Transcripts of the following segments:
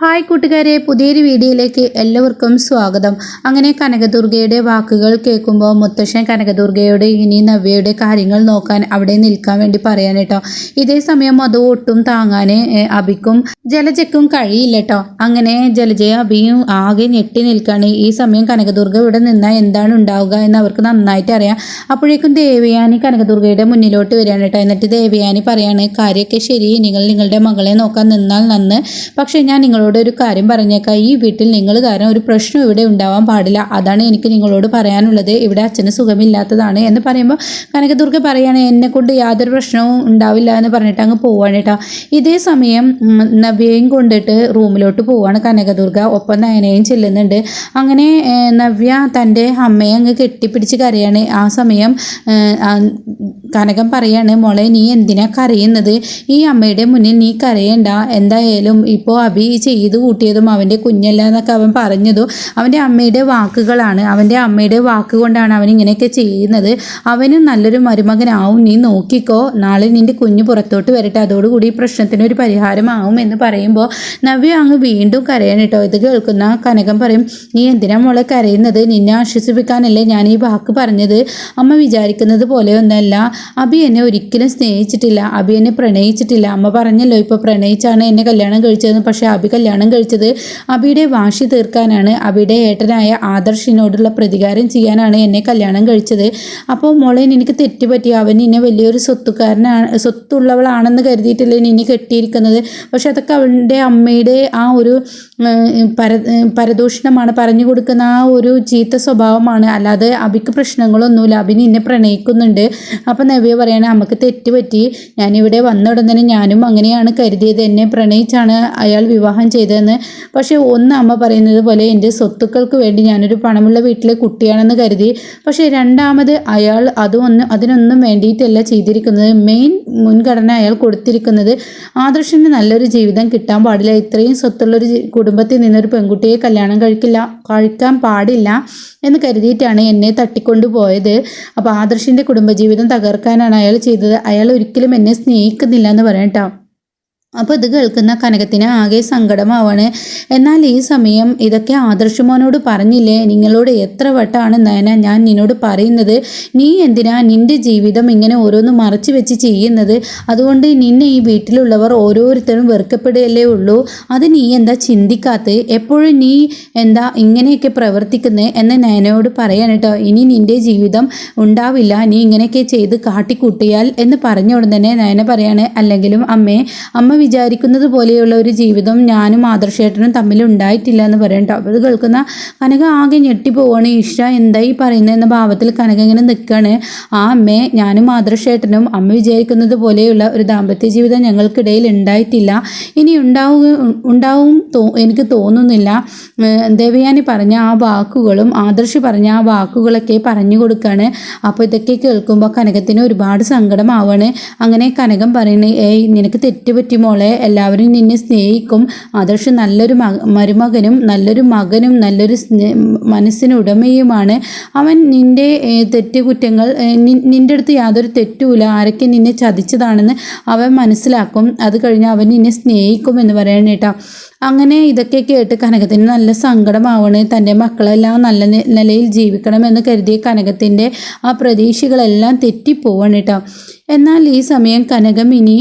Hi കൂട്ടുകാരെ പുതിയൊരു വീഡിയോയിലേക്ക് എല്ലാവർക്കും സ്വാഗതം. അങ്ങനെ കനകദുർഗയുടെ വാക്കുകൾ കേൾക്കുമ്പോൾ മുത്തശ്ശൻ കനകദുർഗയോട് ഇനി നവ്യയുടെ കാര്യങ്ങൾ നോക്കാൻ അവിടെ നിൽക്കാൻ വേണ്ടി പറയാൻ കേട്ടോ. ഇതേ സമയം അത് ഒട്ടും താങ്ങാൻ അബിക്കും ജലജയ്ക്കും കഴിയില്ല കേട്ടോ. അങ്ങനെ ജലജയ അബിയും ആകെ ഞെട്ടി നിൽക്കുകയാണ്. ഈ സമയം കനകദുർഗ ഇവിടെ നിന്നാൽ എന്താണ് ഉണ്ടാവുക എന്ന് അവർക്ക് നന്നായിട്ട് അറിയാം. അപ്പോഴേക്കും ദേവയാനി കനകദുർഗയുടെ മുന്നിലോട്ട് വരികയാണ് കേട്ടോ. എന്നിട്ട് ദേവയാനി പറയാണ് കാര്യമൊക്കെ ശരി. നിങ്ങൾ നിങ്ങളുടെ മകളെ നോക്കാൻ നിന്നാൽ നന്ന്. പക്ഷേ ഞാൻ നിങ്ങളോട് ഒരു കാര്യം പറഞ്ഞേക്കാം. ഈ വീട്ടിൽ നിങ്ങൾ കാരണം ഒരു പ്രശ്നം ഇവിടെ ഉണ്ടാവാൻ പാടില്ല. അതാണ് എനിക്ക് നിങ്ങളോട് പറയാനുള്ളത്. ഇവിടെ അച്ഛന് സുഖമില്ലാത്തതാണ് എന്ന് പറയുമ്പോൾ കനകദുർഗ പറയാണ് എന്നെ കൊണ്ട് യാതൊരു പ്രശ്നവും ഉണ്ടാവില്ല എന്ന് പറഞ്ഞിട്ട് അങ്ങ് പോവാണ് കേട്ടോ. ഇതേ സമയം നവ്യയും കൊണ്ടിട്ട് റൂമിലോട്ട് പോവാണ് കനകദുർഗ. ഒപ്പം നയനയും ചെല്ലുന്നുണ്ട്. അങ്ങനെ നവ്യ തന്റെ അമ്മയെ അങ്ങ് കെട്ടിപ്പിടിച്ച് കരയാണ്. ആ സമയം കനകം പറയാണ് മോളെ നീ എന്തിനാ കരയുന്നത്? ഈ അമ്മയുടെ മുന്നിൽ നീ കരയണ്ട. എന്തായാലും ഇപ്പോൾ അഭി ചെയ്തു കൂട്ടിയതും അവന്റെ കുഞ്ഞല്ല എന്നൊക്കെ അവൻ പറഞ്ഞതും. അവന്റെ അമ്മയുടെ വാക്കുകളാണ്. അവന്റെ അമ്മയുടെ വാക്ക് കൊണ്ടാണ് അവൻ ഇങ്ങനെയൊക്കെ ചെയ്യുന്നത്. അവനും നല്ലൊരു മരുമകനാവും. നീ നോക്കിക്കോ. നാളെ നിന്റെ കുഞ്ഞ് പുറത്തോട്ട് വരട്ടെ. അതോടുകൂടി ഈ പ്രശ്നത്തിന് ഒരു പരിഹാരമാവും എന്ന് പറയുമ്പോൾ നവ്യ അങ്ങ് വീണ്ടും കരയാണ് കേട്ടോ. ഇത് കേൾക്കുന്ന കനകം പറയും നീ എന്തിനാ മോളെ കരയുന്നത്? നിന്നെ ആശ്വസിപ്പിക്കാനല്ലേ ഞാൻ ഈ വാക്ക് പറഞ്ഞത്? അമ്മ വിചാരിക്കുന്നത് പോലെയൊന്നല്ല അബി എന്നെ ഒരിക്കലും സ്നേഹിച്ചിട്ടില്ല. അബി എന്നെ പ്രണയിച്ചിട്ടില്ല. അമ്മ പറഞ്ഞല്ലോ ഇപ്പോൾ പ്രണയിച്ചാണ് എന്നെ കല്യാണം കഴിച്ചതെന്ന്. പക്ഷേ അബി കഴിച്ചത്. അബിയുടെ വാശി തീർക്കാനാണ് അബിയുടെ ഏട്ടനായ ആദർശിനോടുള്ള പ്രതികാരം ചെയ്യാനാണ് എന്നെ കല്യാണം കഴിച്ചത്. അപ്പോൾ മോളെ എനിക്ക് തെറ്റുപറ്റി. അവൻ എന്നെ വലിയൊരു സ്വത്തുകാരനാണ് സ്വത്തുള്ളവളാണെന്ന് കരുതിയിട്ടല്ലേ എന്നെ കെട്ടിയിരിക്കുന്നത്. പക്ഷെ അതൊക്കെ അവളുടെ അമ്മയുടെ ആ ഒരു പര പരദൂഷണമാണ് പറഞ്ഞു കൊടുക്കുന്ന ആ ഒരു ചീത്ത സ്വഭാവമാണ്. അല്ലാതെ അബിക്ക് പ്രശ്നങ്ങളൊന്നുമില്ല. അബി നിന്നെ പ്രണയിക്കുന്നുണ്ട്. അപ്പം നവ്യ പറയണേ നമുക്ക് തെറ്റ് പറ്റി. ഞാനിവിടെ വന്ന ഉടൻ തന്നെ ഞാനും അങ്ങനെയാണ് കരുതിയത്. എന്നെ പ്രണയിച്ചാണ് അയാൾ വിവാഹം ചെയ്തതെന്ന്. പക്ഷേ ഒന്ന് അമ്മ പറയുന്നത് പോലെ എന്റെ സ്വത്തുക്കൾക്ക് വേണ്ടി ഞാനൊരു പണമുള്ള വീട്ടിലെ കുട്ടിയാണെന്ന് കരുതി. പക്ഷേ രണ്ടാമത് അയാൾ അതൊന്നും അതിനൊന്നും വേണ്ടിയിട്ടല്ല ചെയ്തിരിക്കുന്നത്. മെയിൻ മുൻഗണന അയാൾ കൊടുത്തിരിക്കുന്നത്. ആദർശന് നല്ലൊരു ജീവിതം കിട്ടാൻ പാടില്ല. ഇത്രയും സ്വത്തുള്ളൊരു കുടുംബത്തിൽ നിന്നൊരു പെൺകുട്ടിയെ കല്യാണം കഴിക്കില്ല കഴിക്കാൻ പാടില്ല എന്ന് കരുതിയിട്ടാണ് എന്നെ തട്ടിക്കൊണ്ടു പോയത് അപ്പോൾ ആദർശിന്റെ കുടുംബജീവിതം തകർക്കാനാണ് അയാൾ ചെയ്തത്. അയാൾ ഒരിക്കലും എന്നെ സ്നേഹിക്കുന്നില്ല എന്ന് പറയാം കേട്ടോ. അപ്പോൾ ഇത് കേൾക്കുന്ന കനകത്തിന് ആകെ സങ്കടമാവാണ്. എന്നാൽ ഈ സമയം ഇതൊക്കെ ആദർശമോനോട് പറഞ്ഞില്ലേ? നിങ്ങളോട് എത്ര വട്ടമാണ് നയന ഞാൻ നിന്നോട് പറയുന്നത്? നീ എന്തിനാ നിന്റെ ജീവിതം ഇങ്ങനെ ഓരോന്ന് മറച്ചു വെച്ച് ചെയ്യുന്നത്? അതുകൊണ്ട് നിന്നെ ഈ വീട്ടിലുള്ളവർ ഓരോരുത്തരും വെറുക്കപ്പെടുകയല്ലേ ഉള്ളൂ. അത് നീ എന്താ ചിന്തിക്കാത്ത? എപ്പോഴും നീ എന്താ ഇങ്ങനെയൊക്കെ പ്രവർത്തിക്കുന്നത് എന്ന് നയനയോട് പറയാൻ കേട്ടോ. ഇനി നിന്റെ ജീവിതം ഉണ്ടാവില്ല. നീ ഇങ്ങനെയൊക്കെ ചെയ്ത് കാട്ടിക്കൂട്ടിയാൽ എന്ന് പറഞ്ഞ ഉടൻ തന്നെ നയന പറയാണ്. അല്ലെങ്കിലും അമ്മേ അമ്മ വിചാരിക്കുന്നത് പോലെയുള്ള ഒരു ജീവിതം ഞാനും ആദർശേട്ടനും തമ്മിൽ ഉണ്ടായിട്ടില്ല എന്ന് പറയും അപ്പോൾ ഇത് കേൾക്കുന്ന കനക ആകെ ഞെട്ടിപ്പോവാണ്. ഇഷ എന്തായി പറയുന്നത് എന്ന ഭാവത്തിൽ കനക ഇങ്ങനെ നിൽക്കുകയാണ് ആ അമ്മേ ഞാനും ആദർശേട്ടനും അമ്മ വിചാരിക്കുന്നത് പോലെയുള്ള ഒരു ദാമ്പത്യ ജീവിതം ഞങ്ങൾക്കിടയിൽ ഉണ്ടായിട്ടില്ല. ഇനി ഉണ്ടാവുക ഉണ്ടാവും തോ എനിക്ക് തോന്നുന്നില്ല. ദേവയാനി പറഞ്ഞ ആ വാക്കുകളും ആദർശ് പറഞ്ഞ ആ വാക്കുകളൊക്കെ പറഞ്ഞു കൊടുക്കുകയാണ് അപ്പോൾ ഇതൊക്കെ കേൾക്കുമ്പോൾ കനകത്തിന് ഒരുപാട് സങ്കടമാവാണ്. അങ്ങനെ കനകം പറയുന്നത് ഏയ് നിനക്ക് തെറ്റുപറ്റി മോളെ എല്ലാവരും നിന്നെ സ്നേഹിക്കും. ആദർശ് നല്ലൊരു മക മരുമകനും നല്ലൊരു മകനും നല്ലൊരു സ്നേ മനസ്സിനുടമയുമാണ്. അവൻ നിന്റെ തെറ്റ് കുറ്റങ്ങൾ നിന്റെ അടുത്ത് യാതൊരു തെറ്റുമില്ല. ആരൊക്കെ നിന്നെ ചതിച്ചതാണെന്ന് അവൻ മനസ്സിലാക്കും. അത് കഴിഞ്ഞ് അവൻ നിന്നെ സ്നേഹിക്കും എന്ന് പറയണ കേട്ടോ. അങ്ങനെ ഇതൊക്കെ കേട്ട് കനകത്തിന് നല്ല സങ്കടമാവണ്. തന്റെ മക്കളെല്ലാം നല്ല നിലയിൽ ജീവിക്കണമെന്ന് കരുതിയ കനകത്തിന്റെ ആ പ്രതീക്ഷകളെല്ലാം തെറ്റിപ്പോവാണ് കേട്ടോ. എന്നാൽ ഈ സമയം കനകം ഇനി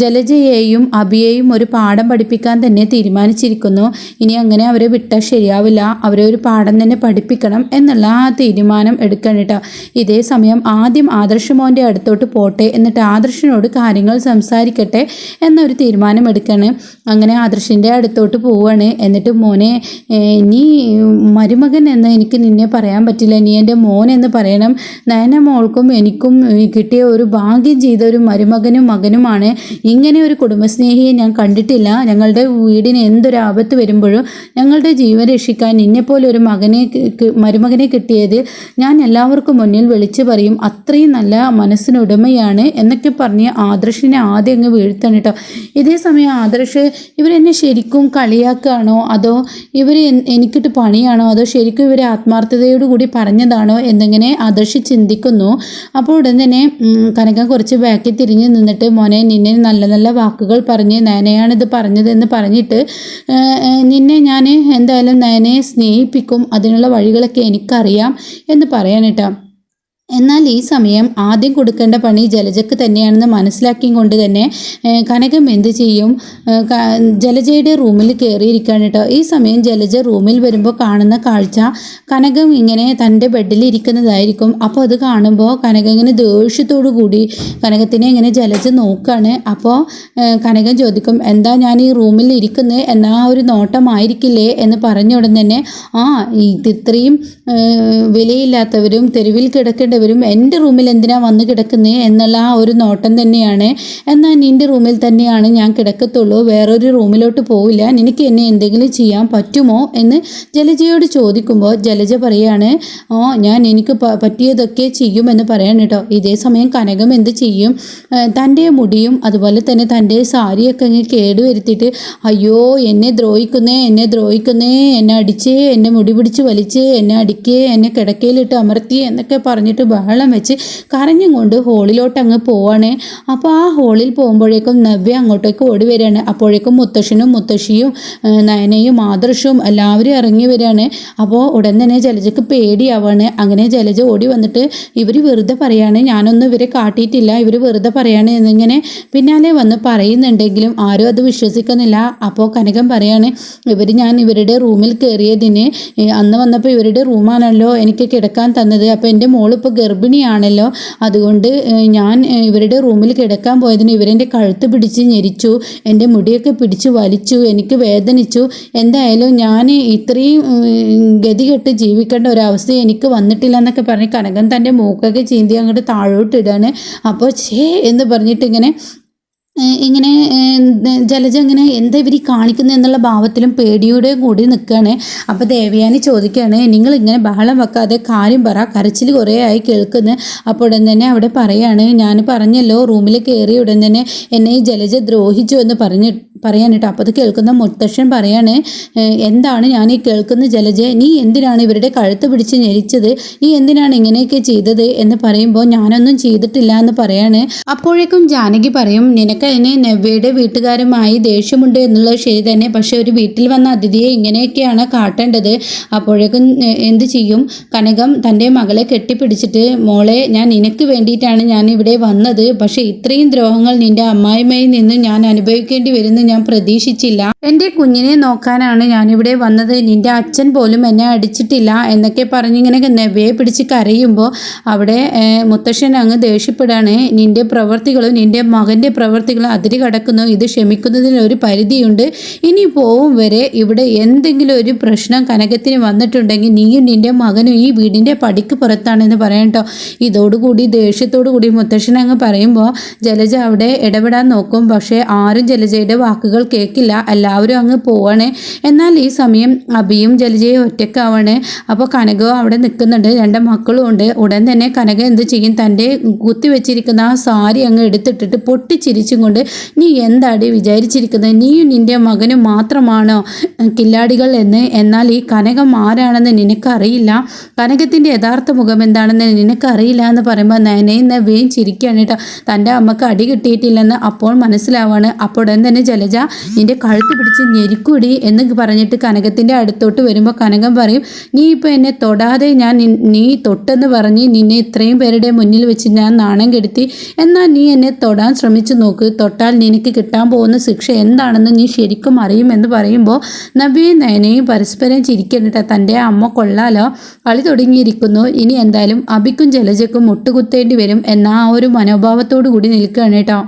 ജലജയെയും അഭിയെയും ഒരു പാഠം പഠിപ്പിക്കാൻ തന്നെ തീരുമാനിച്ചിരിക്കുന്നു. ഇനി അങ്ങനെ അവരെ വിട്ടാൽ ശരിയാവില്ല. അവരെ ഒരു പാഠം തന്നെ പഠിപ്പിക്കണം എന്നുള്ള ആ തീരുമാനം എടുക്കണം കേട്ടോ. ഇതേ സമയം ആദ്യം ആദർശമോന്റെ അടുത്തോട്ട് പോട്ടെ എന്നിട്ട് ആദർശനോട് കാര്യങ്ങൾ സംസാരിക്കട്ടെ എന്നൊരു തീരുമാനം എടുക്കണം. അങ്ങനെ ആദർശിന്റെ അടുത്തോട്ട് പോവാണ്. എന്നിട്ട് മോനെ നീ മരുമകൻ എന്ന് എനിക്ക് നിന്നെ പറയാൻ പറ്റില്ല. നീ എന്റെ മോൻ എന്ന് പറയണം. നയന മോൾക്കും എനിക്കും കിട്ടിയ ഒരു ഭാഗ്യം ചെയ്ത ഒരു മരുമകനും മകനുമാണ്. ഇങ്ങനെ ഒരു കുടുംബസ്നേഹിയെ ഞാൻ കണ്ടിട്ടില്ല. ഞങ്ങളുടെ വീടിന് എന്തൊരു ആപത്ത് വരുമ്പോഴും ഞങ്ങളുടെ ജീവൻ രക്ഷിക്കാൻ നിന്നെപ്പോലെ ഒരു മകനെ മരുമകനെ കിട്ടിയത് ഞാൻ എല്ലാവർക്കും മുന്നിൽ വിളിച്ചു പറയും അത്രയും നല്ല മനസ്സിനുടമയാണ് എന്നൊക്കെ പറഞ്ഞ് ആദർശിനെ ആദ്യം അങ്ങ് വീഴ്ത്തണം കേട്ടോ. ഇതേ സമയം ആദർശ് ഇവരെന്നെ ശരിക്കും കളിയാക്കുകയാണോ? അതോ ഇവർ എനിക്കിട്ട് പണിയാണോ? അതോ ശരിക്കും ഇവരെ ആത്മാർത്ഥതയോടുകൂടി പറഞ്ഞതാണോ? എന്നിങ്ങനെ ആദർശ് ചിന്തിക്കുന്നു. അപ്പോൾ ഉടൻ തന്നെ കനകം കുറച്ച് ബാക്കി തിരിഞ്ഞ് നിന്നിട്ട് മോനെ നിന്നെ നല്ല നല്ല വാക്കുകൾ പറഞ്ഞ് നയനയാണിത് പറഞ്ഞതെന്ന് പറഞ്ഞിട്ട് നിന്നെ ഞാൻ എന്തായാലും നയനയെ സ്നേഹിപ്പിക്കും. അതിനുള്ള വഴികളൊക്കെ എനിക്കറിയാം എന്ന് പറയാനിട്ടാ എന്നാൽ ഈ സമയം ആദ്യം കൊടുക്കേണ്ട പണി ജലജക്ക് തന്നെയാണെന്ന് മനസ്സിലാക്കിയും കൊണ്ട് തന്നെ കനകം എന്ത് ചെയ്യും? ജലജയുടെ റൂമിൽ കയറിയിരിക്കുകയാണ് കേട്ടോ. ഈ സമയം ജലജ റൂമിൽ വരുമ്പോൾ കാണുന്ന കാഴ്ച കനകം ഇങ്ങനെ തന്റെ ബെഡിൽ ഇരിക്കുന്നതായിരിക്കും. അപ്പോൾ അത് കാണുമ്പോൾ കനകം ഇങ്ങനെ ദേഷ്യത്തോടു കൂടി കനകത്തിനെ ഇങ്ങനെ ജലജ നോക്കുകയാണ് അപ്പോൾ കനകം ചോദിക്കും എന്താ ഞാൻ ഈ റൂമിൽ ഇരിക്കുന്നത് എന്നാ ഒരു നോട്ടമായിരിക്കില്ലേ? എന്ന് പറഞ്ഞ ഉടൻ തന്നെ ആ ഇത് ഇത്രയും വിലയില്ലാത്തവരും തെരുവിൽ കിടക്കേണ്ടവരും എന്റെ റൂമിൽ എന്തിനാ വന്ന് കിടക്കുന്നത് എന്നുള്ള ആ ഒരു നോട്ടം തന്നെയാണ്. എന്നാൽ നിന്റെ റൂമിൽ തന്നെയാണ് ഞാൻ കിടക്കത്തുള്ളൂ. വേറൊരു റൂമിലോട്ട് പോവില്ല. നിനക്ക് എന്നെ എന്തെങ്കിലും ചെയ്യാൻ പറ്റുമോ എന്ന് ജലജയോട് ചോദിക്കുമ്പോൾ ജലജ പറയാണ് ഓ ഞാൻ എനിക്ക് പറ്റിയതൊക്കെ പറ്റിയതൊക്കെ ചെയ്യുമെന്ന് പറയാണ് കേട്ടോ. ഇതേ സമയം കനകം എന്ത് ചെയ്യും? തന്റെ മുടിയും അതുപോലെ തന്നെ തന്റെ സാരിയൊക്കെ അങ്ങ് കേടുവരുത്തിയിട്ട് അയ്യോ എന്നെ ദ്രോഹിക്കുന്നേ എന്നെ ദ്രോഹിക്കുന്നേ എന്നെ അടിച്ചേ എന്നെ മുടി പിടിച്ച് വലിച്ച് എന്നെ അടിക്കേ എന്നെ കിടക്കയിലിട്ട് അമർത്തി എന്നൊക്കെ പറഞ്ഞിട്ട് ബഹളം വെച്ച് കരഞ്ഞും കൊണ്ട് ഹോളിലോട്ട് അങ്ങ് പോവാണ്. അപ്പോൾ ആ ഹോളിൽ പോകുമ്പോഴേക്കും നവ്യ അങ്ങോട്ടേക്ക് ഓടി വരികയാണ്. അപ്പോഴേക്കും മുത്തശ്ശനും മുത്തശ്ശിയും നയനയും ആദർശവും എല്ലാവരും ഇറങ്ങി വരികയാണ്. അപ്പോൾ ഉടൻ തന്നെ ജലജക്ക് പേടിയാവാണ്. അങ്ങനെ ജലജ ഓടി വന്നിട്ട് ഇവർ വെറുതെ പറയാണ് ഞാനൊന്നും ഇവരെ കാട്ടിയിട്ടില്ല ഇവർ വെറുതെ പറയാണ് എന്നിങ്ങനെ പിന്നാലെ വന്ന് പറയുന്നുണ്ടെങ്കിലും ആരും അത് വിശ്വസിക്കുന്നില്ല. അപ്പോൾ കനകം പറയാണ് ഇവർ ഞാൻ ഇവരുടെ റൂമിൽ കയറിയതിന് അന്ന് വന്നപ്പോൾ ഇവരുടെ റൂമാണല്ലോ എനിക്ക് കിടക്കാൻ തന്നത്. അപ്പോൾ എന്റെ മോളിപ്പോൾ ഗർഭിണിയാണല്ലോ. അതുകൊണ്ട് ഞാൻ ഇവരുടെ റൂമിൽ കിടക്കാൻ പോയതിന് ഇവരെന്റെ കഴുത്ത് പിടിച്ച് ഞെരിച്ചു എന്റെ മുടിയൊക്കെ പിടിച്ച് വലിച്ചു എനിക്ക് വേദനിച്ചു. എന്തായാലും ഞാൻ ഇത്രയും ഗതികെട്ട് ജീവിക്കേണ്ട ഒരവസ്ഥ എനിക്ക് വന്നിട്ടില്ല എന്നൊക്കെ പറഞ്ഞ് കനകൻ തന്റെ മൂക്കൊക്കെ ചീന്തി അങ്ങോട്ട് താഴോട്ടിടാണ്. അപ്പോൾ ഛേ എന്ന് പറഞ്ഞിട്ട് ഇങ്ങനെ ഇങ്ങനെ ജലജ ഇങ്ങനെ എന്താ ഇവർ കാണിക്കുന്നത് എന്നുള്ള ഭാവത്തിലും പേടിയോടെയും കൂടി നിൽക്കുകയാണ് അപ്പോൾ ദേവയാനി ചോദിക്കുകയാണ് നിങ്ങൾ ഇങ്ങനെ ബഹളം വെക്കാതെ കാര്യം പറ കരച്ചിൽ കുറേ ആയി കേൾക്കുന്നു. അപ്പോൾ ഉടൻ തന്നെ അവിടെ പറയാണ് ഞാൻ പറഞ്ഞല്ലോ റൂമിൽ കയറി ഉടൻ തന്നെ എന്നെ ഈ ജലജ ദ്രോഹിച്ചു എന്ന് പറഞ്ഞ് പറയാനിട്ട്. അപ്പോൾ അത് കേൾക്കുന്ന മുത്തശ്ശൻ പറയാണ് എന്താണ് ഞാൻ ഈ കേൾക്കുന്ന ജലജ? നീ എന്തിനാണ് ഇവരുടെ കഴുത്ത് പിടിച്ച് ഞെരിച്ചത്? നീ എന്തിനാണ് ഇങ്ങനെയൊക്കെ ചെയ്തത്? എന്ന് പറയുമ്പോൾ ഞാനൊന്നും ചെയ്തിട്ടില്ല എന്ന് പറയാണ്. അപ്പോഴേക്കും ജാനകി പറയും നിനക്ക് അതിന് നവ്യയുടെ വീട്ടുകാരുമായി ദേഷ്യമുണ്ട് എന്നുള്ളത് ശരി തന്നെ. പക്ഷെ ഒരു വീട്ടിൽ വന്ന അതിഥിയെ ഇങ്ങനെയൊക്കെയാണ് കാട്ടേണ്ടത്. അപ്പോഴേക്കും എന്ത് ചെയ്യും? കനകം തന്റെ മകളെ കെട്ടിപ്പിടിച്ചിട്ട് മോളെ ഞാൻ നിനക്ക് വേണ്ടിയിട്ടാണ് ഞാൻ ഇവിടെ വന്നത്. പക്ഷെ ഇത്രയും ദ്രോഹങ്ങൾ നിന്റെ അമ്മായിമ്മയിൽ നിന്ന് ഞാൻ അനുഭവിക്കേണ്ടി വരുന്നു. ഞാൻ പ്രതീക്ഷിച്ചില്ല. എന്റെ കുഞ്ഞിനെ നോക്കാനാണ് ഞാനിവിടെ വന്നത്. നിന്റെ അച്ഛൻ പോലും എന്നെ അടിച്ചിട്ടില്ല എന്നൊക്കെ പറഞ്ഞിങ്ങനെ നവ്യയെ പിടിച്ച് കരയുമ്പോൾ അവിടെ മുത്തശ്ശൻ അങ്ങ് ദേഷ്യപ്പെടാണ്. നിന്റെ പ്രവർത്തികളും നിന്റെ മകന്റെ പ്രവർത്തികളും അതിര് കടക്കുന്നു ഇത് ക്ഷമിക്കുന്നതിന് ഒരു പരിധിയുണ്ട്. ഇനി പോവും വരെ ഇവിടെ എന്തെങ്കിലും ഒരു പ്രശ്നം കനകത്തിന് വന്നിട്ടുണ്ടെങ്കിൽ നീയും നിന്റെ മകനും ഈ വീടിന്റെ പടിക്ക് പുറത്താണെന്ന് പറയട്ടോ ഇതോടുകൂടി ദേഷ്യത്തോടു കൂടി മുത്തശ്ശൻ അങ്ങ് പറയുമ്പോൾ ജലജ അവിടെ ഇടപെടാൻ നോക്കും. പക്ഷേ ആരും ജലജയുടെ വാക്കുകൾ കേൾക്കില്ല. എല്ലാവരും അങ്ങ് പോവണേ. എന്നാൽ ഈ സമയം അബിയും ജലജയും ഒറ്റക്കാവണേ അപ്പോൾ കനകവും അവിടെ നിൽക്കുന്നുണ്ട്. രണ്ട് മക്കളും ഉണ്ട്. ഉടൻ തന്നെ കനക എന്ത് ചെയ്യും? തന്റെ കുത്തിവെച്ചിരിക്കുന്ന ആ സാരി അങ്ങ് എടുത്തിട്ടിട്ട് പൊട്ടിച്ചിരിച്ചും കൊണ്ട് നീ എന്താടി വിചാരിച്ചിരിക്കുന്നത്? നീയും നിന്റെ മകനും മാത്രമാണോ കില്ലാടികൾ എന്ന്? എന്നാൽ ഈ കനകം ആരാണെന്ന് നിനക്കറിയില്ല? കനകത്തിന്റെ യഥാർത്ഥ മുഖം എന്താണെന്ന് നിനക്കറിയില്ല? എന്ന് പറയുമ്പോൾ നയനയും വേം ചിരിക്കുകയാണ് കേട്ടോ. തന്റെ അമ്മയ്ക്ക് അടി കിട്ടിയിട്ടില്ലെന്ന് അപ്പോൾ മനസ്സിലാവാണ്. അപ്പോൾ തന്നെ ജലജ? നിന്റെ കഴുത്ത് പിടിച്ച് ഞെരിക്കൂടി എന്ന് പറഞ്ഞിട്ട് കനകത്തിന്റെ അടുത്തോട്ട് വരുമ്പോൾ കനകം പറയും നീ ഇപ്പോൾ എന്നെ തൊടാതെ ഞാൻ നീ തൊട്ടെന്ന് പറഞ്ഞ് നിന്നെ ഇത്രയും പേരുടെ മുന്നിൽ വെച്ച് ഞാൻ നാണം കെടുത്തി. എന്നാൽ നീ എന്നെ തൊടാൻ ശ്രമിച്ചു നോക്ക്. തൊട്ടാൽ നിനക്ക് കിട്ടാൻ പോകുന്ന ശിക്ഷ എന്താണെന്ന് നീ ശരിക്കും അറിയുമെന്ന് പറയുമ്പോൾ നബിയും നയനയും പരസ്പരം ചിരിക്കണ്ടിട്ട് തന്റെ അമ്മ കൊള്ളാലോ കളി തുടങ്ങിയിരിക്കുന്നു. ഇനി എന്തായാലും അബിക്കും ജലജക്കും മുട്ടുകുത്തേണ്ടി വരും എന്ന ആ ഒരു മനോഭാവത്തോടു കൂടി നിൽക്കുകയാണ് കേട്ടോ.